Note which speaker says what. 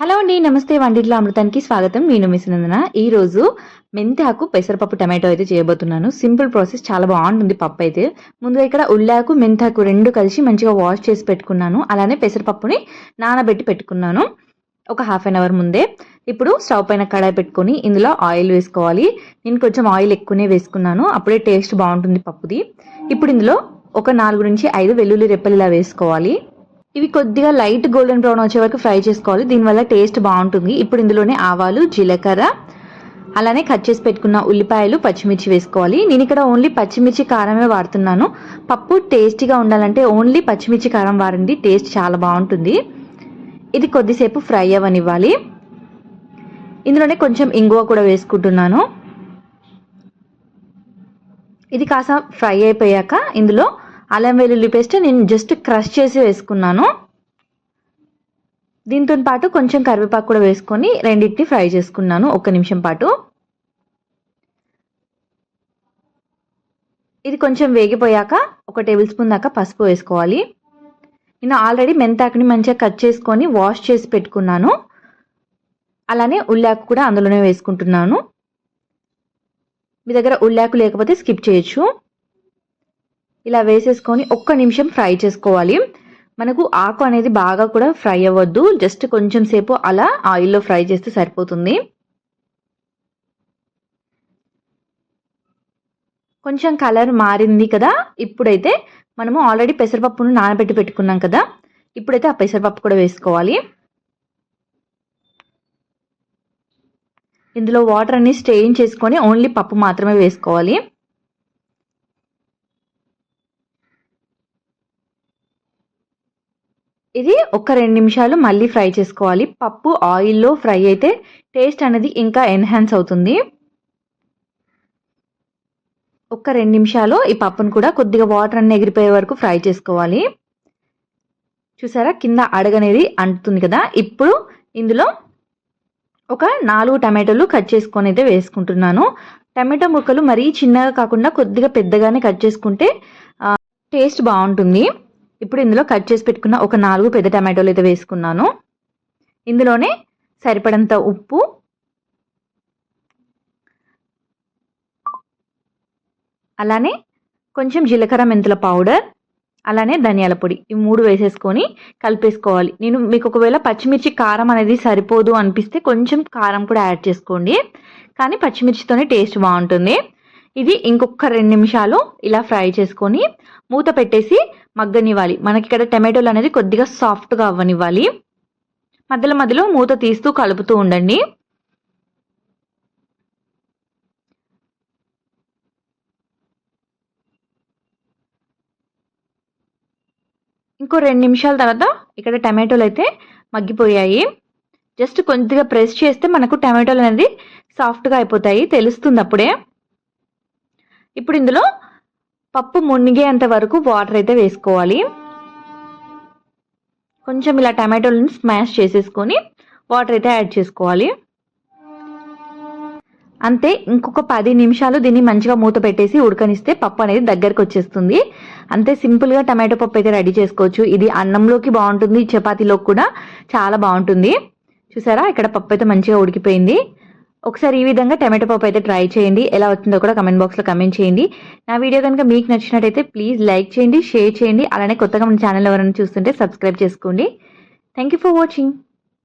Speaker 1: Hello అండి నమస్తే. వండిట్లో అమృతానికి స్వాగతం. నేను మిసినందన ఈరోజు రోజు మెంతాకు పెసరపప్పు టమాటో అయితే చేయబోతున్నాను. సింపుల్ ప్రాసెస్ చాలా బాగుంటుంది పప్పు అయితే. ముందుగా ఇక్కడ ఉల్లాకు మెంతాకు రెండు కలిసి మంచిగా వాష్ చేసి పెట్టుకున్నాను. అలానే పెసరపప్పుని నానబెట్టి పెట్టుకున్నాను. ఒక హాఫ్ అన్ అవర్ ముందే. ఇప్పుడు స్టవ్ పైన కడాయి పెట్టుకొని ఇందులో ఆయిల్ వేసుకోవాలి. నేను కొంచెం ఆయిల్ ఎక్కువనే వేసుకున్నాను. అప్పుడే టేస్ట్ బాగుంటుంది పప్పుది. ఇప్పుడు ఇందులో ఒక నాలుగు నుంచి ఐదు వెల్లుల్లి రెప్పలు ఇలా వేసుకోవాలి. ఇవి కొద్దిగా లైట్ గోల్డెన్ బ్రౌన్ వచ్చే వరకు ఫ్రై చేసుకోవాలి. దీనివల్ల టేస్ట్ బాగుంటుంది. ఇప్పుడు ఇందులోనే ఆవాలు జీలకర్ర అలానే కట్ చేసి పెట్టుకున్న ఉల్లిపాయలు పచ్చిమిర్చి వేసుకోవాలి. నేను ఇక్కడ ఓన్లీ పచ్చిమిర్చి కారమే వాడుతున్నాను. పప్పు టేస్టీగా ఉండాలంటే ఓన్లీ పచ్చిమిర్చి కారం వాడండి. టేస్ట్ చాలా బాగుంటుంది. ఇది కొద్దిసేపు ఫ్రై అవ్వనివ్వాలి. ఇందులోనే కొంచెం ఇంగువ కూడా వేసుకుంటున్నాను. ఇది కాస్త ఫ్రై అయిపోయాక ఇందులో అల్లం వెల్లుల్లి పేస్ట్ నేను జస్ట్ క్రష్ చేసి వేసుకున్నాను. దీంతో పాటు కొంచెం కరివేపాకు కూడా వేసుకొని రెండింటిని ఫ్రై చేసుకున్నాను ఒక్క నిమిషం పాటు. ఇది కొంచెం వేగిపోయాక ఒక టేబుల్ స్పూన్ దాకా పసుపు వేసుకోవాలి. నేను ఆల్రెడీ మెంతాకుని మంచిగా కట్ చేసుకొని వాష్ చేసి పెట్టుకున్నాను. అలానే ఉల్లాకు కూడా అందులోనే వేసుకుంటున్నాను. మీ దగ్గర ఉల్లాకు లేకపోతే స్కిప్ చేయొచ్చు. ఇలా వేసేసుకొని ఒక్క నిమిషం ఫ్రై చేసుకోవాలి. మనకు ఆకు అనేది బాగా కూడా ఫ్రై అవ్వద్దు. జస్ట్ కొంచెం సేపు అలా ఆయిల్లో ఫ్రై చేస్తే సరిపోతుంది. కొంచెం కలర్ మారింది కదా? ఇప్పుడైతే మనము ఆల్రెడీ పెసరపప్పును నానబెట్టి పెట్టుకున్నాం కదా? ఇప్పుడైతే ఆ పెసరపప్పు కూడా వేసుకోవాలి. ఇందులో వాటర్ అన్ని స్టెయిన్ చేసుకొని ఓన్లీ పప్పు మాత్రమే వేసుకోవాలి. ఇది ఒక రెండు నిమిషాలు మళ్ళీ ఫ్రై చేసుకోవాలి. పప్పు ఆయిల్లో ఫ్రై అయితే టేస్ట్ అనేది ఇంకా ఎన్హాన్స్ అవుతుంది. ఒక రెండు నిమిషాలు ఈ పప్పును కూడా కొద్దిగా వాటర్ అన్ని ఎగిరిపోయే వరకు ఫ్రై చేసుకోవాలి. చూసారా? కింద అడగనేది అంటుతుంది కదా? ఇప్పుడు ఇందులో ఒక నాలుగు టమాటోలు కట్ చేసుకొని అయితే వేసుకుంటున్నాను. టమాటో ముక్కలు మరీ చిన్నగా కాకుండా కొద్దిగా పెద్దగానే కట్ చేసుకుంటే టేస్ట్ బాగుంటుంది. ఇప్పుడు ఇందులో కట్ చేసి పెట్టుకున్న ఒక నాలుగు పెద్ద టమాటోలు అయితే వేసుకున్నాను. ఇందులోనే సరిపడంత ఉప్పు అలానే కొంచెం జీలకర్ర మెంతుల పౌడర్ అలానే ధనియాల పొడి. ఈ మూడు వేసేసుకొని కలిపేసుకోవాలి. నేను మీకు ఒకవేళ పచ్చిమిర్చి కారం అనేది సరిపోదు అనిపిస్తే కొంచెం కారం కూడా యాడ్ చేసుకోండి. కానీ పచ్చిమిర్చితోనే టేస్ట్ బాగుంటుంది. ఇది ఇంకొక రెండు నిమిషాలు ఇలా ఫ్రై చేసుకొని మూత పెట్టేసి మగ్గనివ్వాలి. మనకి ఇక్కడ టమాటోలు అనేది కొద్దిగా సాఫ్ట్గా అవ్వనివ్వాలి. మధ్యలో మధ్యలో మూత తీస్తూ కలుపుతూ ఉండండి. ఇంకో రెండు నిమిషాల తర్వాత ఇక్కడ టమాటోలు అయితే మగ్గిపోయాయి. జస్ట్ కొద్దిగా ప్రెస్ చేస్తే మనకు టమాటోలు అనేది సాఫ్ట్గా అయిపోతాయి. తెలుస్తుంది అప్పుడే. ఇప్పుడు ఇందులో పప్పు మునిగేంత వరకు వాటర్ అయితే వేసుకోవాలి. కొంచెం ఇలా టమాటోలను స్మాష్ చేసేసుకొని వాటర్ అయితే యాడ్ చేసుకోవాలి. అంతే ఇంకొక పది నిమిషాలు దీన్ని మంచిగా మూత పెట్టేసి ఉడకనిస్తే పప్పు అనేది దగ్గరకు వచ్చేస్తుంది. అంతే సింపుల్గా టమాటో పప్పు అయితే రెడీ చేసుకోవచ్చు. ఇది అన్నంలోకి బాగుంటుంది చపాతీలోకి కూడా చాలా బాగుంటుంది. చూసారా? ఇక్కడ పప్పు అయితే మంచిగా ఉడికిపోయింది. ఒకసారి ఈ విధంగా టమాటో పప్పు అయితే ట్రై చేయండి. ఎలా వచ్చిందో కూడా కమెంట్ బాక్స్లో కమెంట్ చేయండి. నా వీడియో కనుక మీకు నచ్చినట్టయితే ప్లీజ్ లైక్ చేయండి షేర్ చేయండి. అలానే కొత్తగా మన ఛానల్ ఎవరైనా చూస్తుంటే సబ్స్క్రైబ్ చేసుకోండి. Thank for watching